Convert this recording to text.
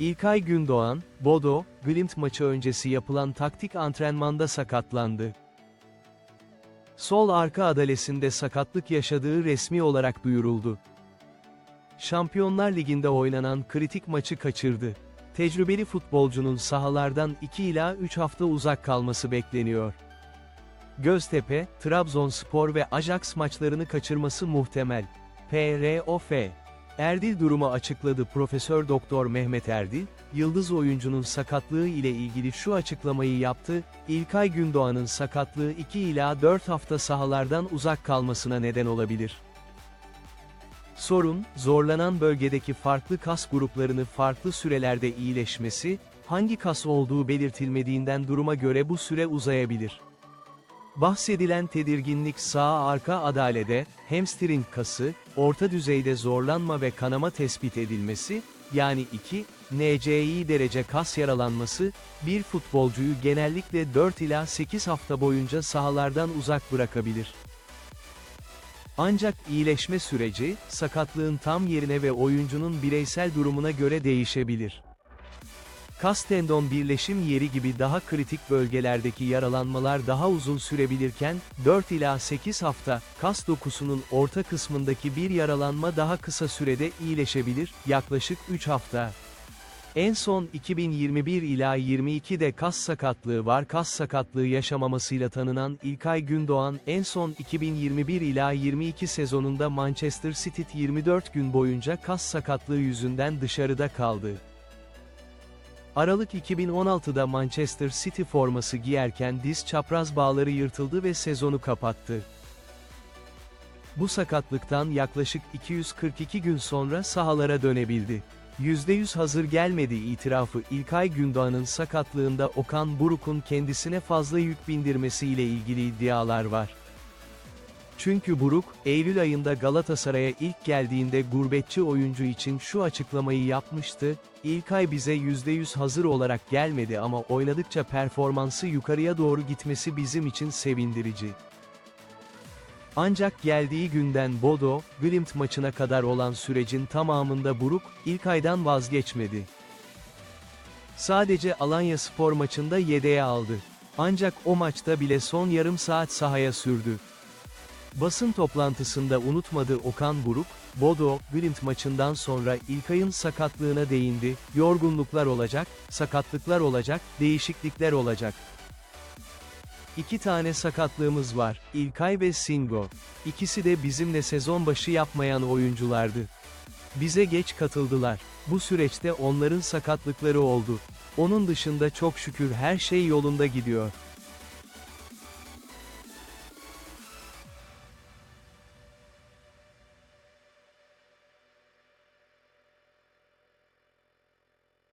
İlkay Gündoğan, Bodo, Glimt maçı öncesi yapılan taktik antrenmanda sakatlandı. Sol arka adalesinde sakatlık yaşadığı resmi olarak duyuruldu. Şampiyonlar Ligi'nde oynanan kritik maçı kaçırdı. Tecrübeli futbolcunun sahalardan 2 ila 3 hafta uzak kalması bekleniyor. Göztepe, Trabzonspor ve Ajax maçlarını kaçırması muhtemel. PROF Erdil durumu açıkladı Profesör Doktor Mehmet Erdil, yıldız oyuncunun sakatlığı ile ilgili şu açıklamayı yaptı, İlkay Gündoğan'ın sakatlığı 2 ila 4 hafta sahalardan uzak kalmasına neden olabilir. Sorun, zorlanan bölgedeki farklı kas gruplarını farklı sürelerde iyileşmesi, hangi kas olduğu belirtilmediğinden duruma göre bu süre uzayabilir. Bahsedilen tedirginlik sağ arka adalede, hamstring kası, orta düzeyde zorlanma ve kanama tespit edilmesi, yani 2, NCI derece kas yaralanması, bir futbolcuyu genellikle 4 ila 8 hafta boyunca sahalardan uzak bırakabilir. Ancak iyileşme süreci, sakatlığın tam yerine ve oyuncunun bireysel durumuna göre değişebilir. Kas tendon birleşim yeri gibi daha kritik bölgelerdeki yaralanmalar daha uzun sürebilirken, 4 ila 8 hafta, kas dokusunun orta kısmındaki bir yaralanma daha kısa sürede iyileşebilir, yaklaşık 3 hafta. En son 2021 ila 22'de kas sakatlığı var. Kas sakatlığı yaşamamasıyla tanınan İlkay Gündoğan, en son 2021 ila 22 sezonunda Manchester City 24 gün boyunca kas sakatlığı yüzünden dışarıda kaldı. Aralık 2016'da Manchester City forması giyerken diz çapraz bağları yırtıldı ve sezonu kapattı. Bu sakatlıktan yaklaşık 242 gün sonra sahalara dönebildi. %100 hazır gelmediği itirafı İlkay Gündoğan'ın sakatlığında Okan Buruk'un kendisine fazla yük bindirmesiyle ilgili iddialar var. Çünkü Buruk, Eylül ayında Galatasaray'a ilk geldiğinde gurbetçi oyuncu için şu açıklamayı yapmıştı, İlkay bize %100 hazır olarak gelmedi ama oynadıkça performansı yukarıya doğru gitmesi bizim için sevindirici. Ancak geldiği günden Bodo, Glimt maçına kadar olan sürecin tamamında Buruk, İlkay'dan vazgeçmedi. Sadece Alanya Spor maçında yedeğe aldı. Ancak o maçta bile son yarım saat sahaya sürdü. Basın toplantısında unutmadı Okan Buruk, Bodo, Glimt maçından sonra İlkay'ın sakatlığına değindi, yorgunluklar olacak, sakatlıklar olacak, değişiklikler olacak. İki tane sakatlığımız var, İlkay ve Singo. İkisi de bizimle sezon başı yapmayan oyunculardı. Bize geç katıldılar. Bu süreçte onların sakatlıkları oldu. Onun dışında çok şükür her şey yolunda gidiyor.